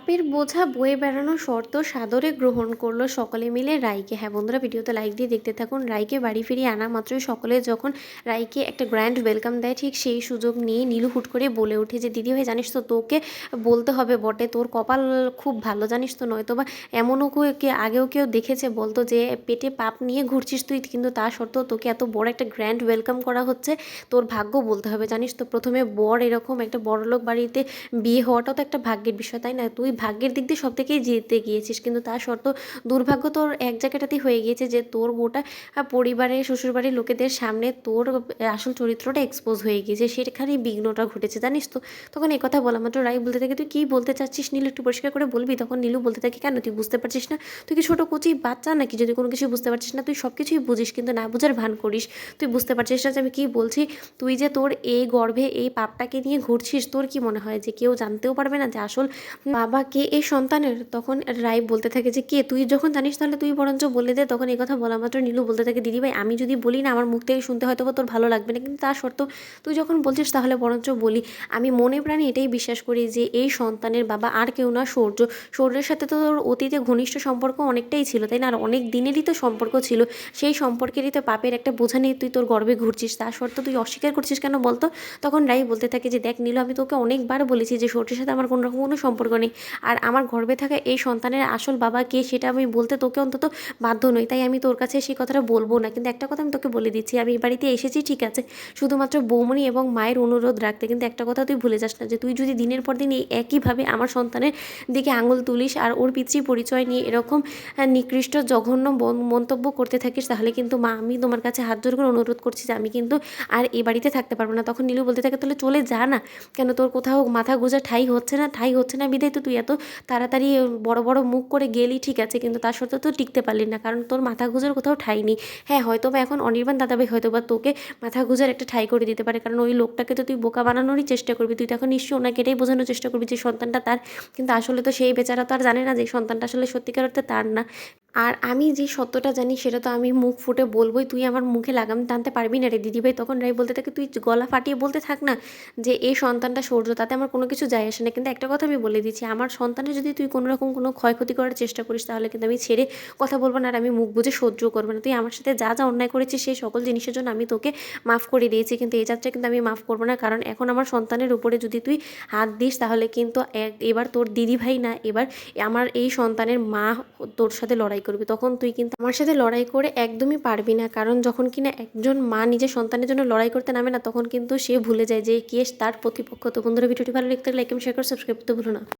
পাপের বোঝা বয়ে বেড়ানো শর্ত সাদরে গ্রহণ করল সকলে মিলে রাইকে। হ্যাঁ বন্ধুরা, ভিডিওতে লাইক দিয়ে দেখতে থাকুন। রাইকে বাড়ি ফিরিয়ে আনা মাত্রই সকলে যখন রাইকে একটা গ্র্যান্ড ওয়েলকাম দেয়, ঠিক সেই সুযোগ নিয়ে নীলু হুট করে বলে ওঠে যে, দিদি ভাই, জানিস তো তোকে বলতে হবে বটে, তোর কপাল খুব ভালো, জানিস তো? নয়তো বা এমনও কে, আগেও কেউ দেখেছে বলতো যে, পেটে পাপ নিয়ে ঘুরছিস তুই, কিন্তু তা সত্ত্বেও তোকে এত বড় একটা গ্র্যান্ড ওয়েলকাম করা হচ্ছে, তোর ভাগ্য বলতে হবে। জানিস তো, প্রথমে বর এরকম একটা বড়লোক বাড়িতে বিয়ে হওয়াটাও তো একটা ভাগ্যের বিষয়, তাই না? তুই ভাগ্যের দিক দিয়ে সব থেকেই জিতে গিয়েছিস। কিন্তু তা সত্ত্বেও দুর্ভাগ্য তোর এক জায়গাটাতেই হয়ে গিয়েছে যে তোর গোটা পরিবারের শ্বশুরবাড়ির লোকেদের সামনে তোর আসল চরিত্রটা এক্সপোজ হয়ে গিয়েছে। সেখানেই বিঘ্নটা ঘটেছে, জানিস তো? তখন এই কথা বলা মাত্র রাই বলতে থাকে, তুই কী বলতে চাচ্ছিস? নীলু একটু পরিষ্কার করে বলবি। তখন নীলু বলতে থাকে, কেন তুই বুঝতে পারছিস না? তুই কি ছোটো কচি বাচ্চা নাকি? যদি কোনো কিছু বুঝতে পারছিস না, তুই সব কিছুই বুঝিস, কিন্তু না বুঝার ভান করিস। তুই বুঝতে পারছিস না যে আমি কী বলছি? তুই যে তোর এই গর্ভে এই পাপটাকে নিয়ে ঘুরছিস, তোর কি মনে হয় যে কেউ জানতেও পারবে না যে আসল বাবা কে এই সন্তানের তখন রায় বলতে থাকে যে, কে? তুই যখন জানিস তাহলে তুই বরঞ্চ বলে দে। তখন এই কথা বলা মাত্র নীলু বলতে থাকে, দিদি ভাই, আমি যদি বলি না, আমার মুখ থেকে শুনতে হয়তো তোর ভালো লাগবে না। কিন্তু তা সত্ত্বেও তুই যখন বলছিস তাহলে বরঞ্চ বলি। আমি মনে প্রাণে এটাই বিশ্বাস করি যে, এই সন্তানের বাবা আর কেউ না, সূর্য। সূর্যের সাথে তো তোর অতীতে ঘনিষ্ঠ সম্পর্ক অনেকটাই ছিল, তাই না? আর অনেক দিনেরই তো সম্পর্ক ছিল। সেই সম্পর্কেরই তো পাপের একটা বোঝা নিয়ে তুই তোর গর্বে ঘুরছিস। তা সত্ত্বেও তুই অস্বীকার করছিস কেন বলতো? তখন রাই বলতে থাকে যে, দেখ নীলু, আমি তোকে অনেকবার বলেছি যে, সূর্যের সাথে আমার কোনো রকম কোনো সম্পর্ক নেই। আর আমার গর্বে থাকা এই সন্তানের আসল বাবা কে সেটা আমি বলতে তোকে অন্তত বাধ্য নই। তাই আমি তোর কাছে সেই কথাটা বলব না। কিন্তু একটা কথা আমি তোকে বলে দিচ্ছি, আমি এই বাড়িতে এসেছি, ঠিক আছে? শুধুমাত্র বৌমনি এবং মায়ের অনুরোধ রাখতে। কিন্তু একটা কথা তুই ভুলে যাস না যে তুই যদি দিনের পর দিন এই একইভাবে আমার সন্তানের দিকে আঙুল তুলিস আর ওর পিতৃ পরিচয় নিয়ে এরকম নিকৃষ্ট, জঘন্য মন্তব্য করতে থাকিস, তাহলে কিন্তু মা, আমি তোমার কাছে হাত জোর করে অনুরোধ করছি যে আমি কিন্তু আর এই বাড়িতে থাকতে পারব না। তখন নীলু বলতে থাকে, তাহলে চলে যা না। কেন তোর কোথাও মাথা গোজা ঠাই হচ্ছে না? ঠাই হচ্ছে না বিদায় তো তুই এত তাড়াতাড়ি বড় বড় মুখ করে গেলি, ঠিক আছে, কিন্তু তার সত্ত্বেও তো টিকতে পারলি না, কারণ তোর মাথা গুজার কোথাও ঠাই নেই। হ্যাঁ হয়তো বা এখন অনির্বাণ দাদাভাই হয়তো বা তোকে মাথা গুজার একটা ঠাই করে দিতে পারে, কারণ ওই লোকটাকে তো তুই বোকা বানানোরই চেষ্টা করবি। তুই তো এখন নিশ্চয়ই ওনাকে এটাই বোঝানোর চেষ্টা করবি যে সন্তানটা তার, কিন্তু আসলে তো সেই বেচারা তো আর জানে না যে সন্তানটা আসলে সত্যিকার অর্থে তার না। আর আমি যে সত্যটা জানি সেটা তো আমি মুখ ফুটে বলবোই, তুই আমার মুখে লাগাম টানতে পারবি না রে দিদিভাই। তখন রাই বলতে থাকে, তুই গলা ফাটিয়ে বলতে থাক না যে এই সন্তানটা সৌর্য, তাতে আমার কোনো কিছু যায় আসে না। কিন্তু একটা কথা আমি বলে দিচ্ছি, আমার সন্তানের যদি তুই কোনো রকম কোনো ক্ষয়ক্ষতি করার চেষ্টা করিস, তাহলে কিন্তু আমি ছেড়ে কথা বলব না আর আমি মুখ বুঝে সহ্য করব না। তুই আমার সাথে যা যা অন্যায় করেছিস, সেই সকল জিনিসের জন্য আমি তোকে মাফ করে দিয়েছি। কিন্তু এই যাত্রা কিন্তু আমি মাফ করব না, কারণ এখন আমার সন্তানের উপরে যদি তুই হাত দিস, তাহলে কিন্তু এবার তোর দিদিভাই না, এবার আমার এই সন্তানের মা তোর সাথে লড়াই করবে, তখন তুই কিন্তু আমার সাথে লড়াই করে একদমই পারবি না। কারণ যখন কিনা একজন মা নিজের সন্তানের জন্য লড়াই করতে নামে না, তখন কিন্তু সে ভুলে যায় যে কে তার প্রতিপক্ষ। তো বন্ধুরা, ভিডিওটি ভালো লিখতে লাইক শেয়ার করে সাবস্ক্রাইব করতে ভুলো না।